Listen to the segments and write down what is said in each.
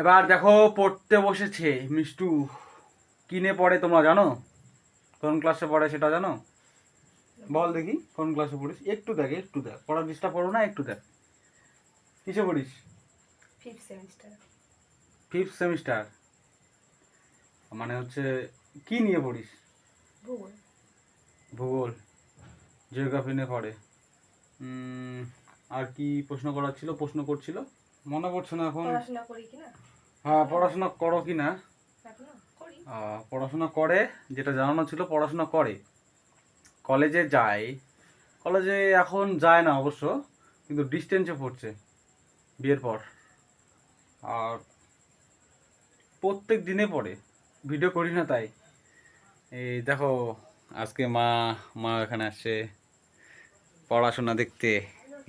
এবার দেখো পড়তে বসেছে মিষ্টু। কিনে পড়ে তোমরা জানো? কোন ক্লাসে পড়ে সেটা জানো? বল দেখি কোন ক্লাসে পড়িস? একটু দেখ একটু দেখ। পড়ার ডিস্টার্ব করো না একটু দেখ। কিসে পড়িস? ফিফথ সেমিস্টার ফিফথ সেমিস্টার মানে হচ্ছে কি নিয়ে পড়িস? ভূগোল। ভূগোল। জিওগ্রাফি নিয়ে পড়ে। উম, আর কি প্রশ্ন করার ছিল? প্রশ্ন করছিল? মনে পড়ছে না এখন। পড়াশোনা করি কি হ্যাঁ পড়াশোনা করো কি না এখনও করি। আহ, পড়াশোনা করে যেটা জানানো ছিল পড়াশোনা করে। কলেজে যায়। কলেজে এখন যায় না অবশ্য কিন্তু ডিস্টেন্সে পড়ছে বিয়ের পর। আর প্রত্যেক দিনে পড়ে ভিডিও করি না তাই। এই দেখো আজকে মা মা এখানে আসছে পড়াশোনা দেখতে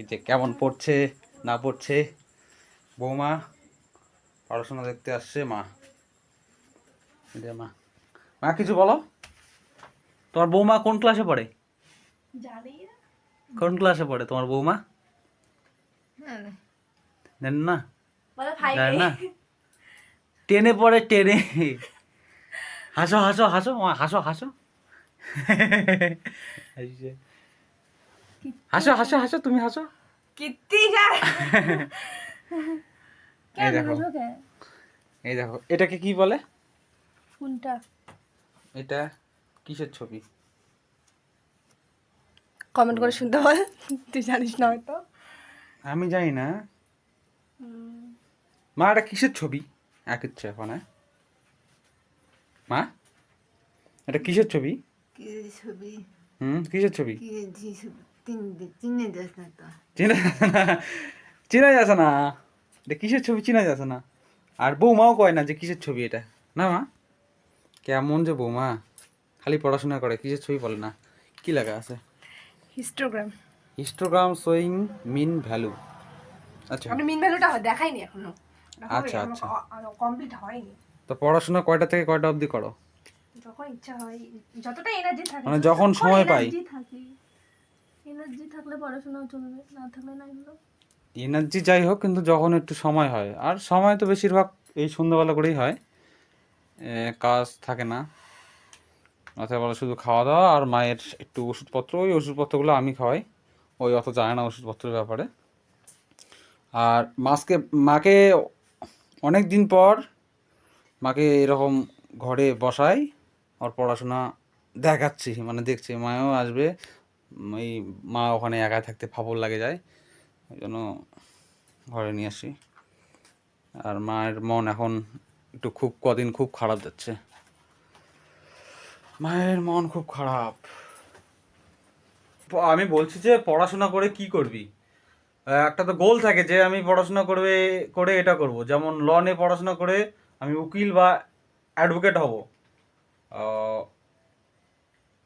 যে কেমন পড়ছে না পড়ছে। বৌমা পড়াশোনা দেখতে আসছে মা। মা। মা কিছু বলো? তোমার বৌমা কোন ক্লাসে পড়ে? কোন ক্লাসে পড়ে তোমার বৌমা? জানেন না। জানেন না। টেনে পড়ে টেনে। হাসো হাসো হাসো। মা হাসো হাসো। হাসো হাসো হাসো। তুমি হাসো। কীর্তি এই দেখো। এই দেখো এটাকে কি বলে? কোনটা? এটা কিসের ছবি? কমেন্ট করে শুনতে বল তুই জানিস না হয়তো। আমি জানি না। মা এটা কিসের ছবি? এক ইচ্ছে এখন হ্যাঁ? মা এটা কিসের ছবি? কি ছবি? হুম কিসের ছবি? তিন চিনে যাস না চেনা যাচ্ছে না। এটা কিসের ছবি চিনা যাচ্ছে না? আর বৌমাও কয় না যে কিসের ছবি এটা? না মা? কেমন যে বৌমা। খালি পড়াশোনা করে কিসের ছবি বলে না? কি লাগা আছে? Histogram histogram showing mean value আচ্ছা। আমি মিন ভ্যালুটা দেখাইনি এখনও। আচ্ছা, আচ্ছা। কমপ্লিট হয়নি। তো পড়াশোনা কয়টা থেকে কয়টা অবধি করো? যখন ইচ্ছা হয় যতটা এনার্জি থাকে মানে যখন সময় পাই। এনার্জি থাকলে পড়াশোনাও চলবে না থাকলে নাই হলো এনার্জি যাই হোক, কিন্তু যখন একটু সময় হয়, আর সময় তো বেশিরভাগ এই সন্ধ্যাবেলা করেই হয়। কাজ থাকে না। রাতেরবেলা শুধু খাওয়া দাওয়া আর মায়ের একটু ওষুধপত্র, ওই ওষুধপত্রগুলো আমি খাওয়াই। ওই অত জানে না ওষুধপত্রের ব্যাপারে। আর মাসকে, মাকে অনেক দিন পর মাকে এরকম ঘরে বসাই আর পড়াশোনা দেখাচ্ছি মানে দেখছি, মাও আসবে, এই মা ওখানে একা থাকতে ফাপড় লাগে যায়। ওই জন্য ঘরে নিয়ে আসি। আর মায়ের মন এখন একটু খুব, কদিন খুব খারাপ যাচ্ছে। মায়ের মন খুব খারাপ। আমি বলছি যে পড়াশোনা করে কি করবি? একটা তো গোল থাকে যে আমি পড়াশোনা করবে, করে এটা করব। যেমন ল নিয়ে পড়াশোনা করে আমি উকিল বা অ্যাডভোকেট হব।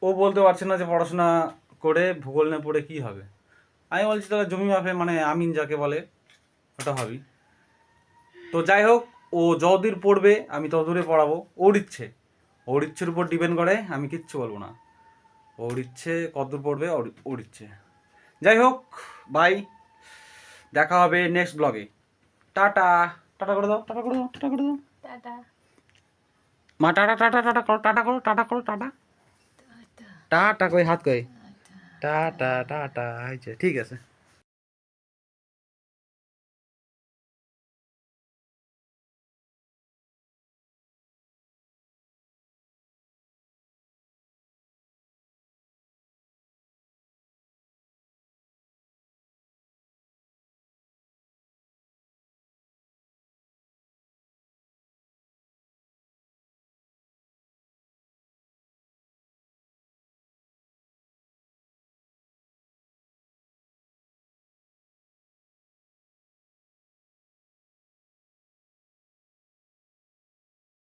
ও বলতে পারছে না যে পড়াশোনা করে ভূগোল নিয়ে পড়ে কি হবে। আমি বলছি তাহলে জমি মাপে মানে আমিন যাকে বলে ওটা হবি তো যাই হোক ও যতদূর পড়বে আমি ততদূরে পড়াবো। ওর ইচ্ছে ওর ইচ্ছের উপর ডিপেন্ড করে আমি কিচ্ছু বলব না। ওর ইচ্ছে কতদূর পড়বে ওর ইচ্ছে। যাই হোক বাই। দেখা হবে নেক্সট ব্লগে টাটা। টাটা করে দাও টাটা করে দাও টাটা করে দাও। টাটা। মা টাটা টাটা টাটা করো টাটা করো টাটা করো টাটা। টাটা কই হাত কই? টাটা টাটা হয়েছে ঠিক আছে।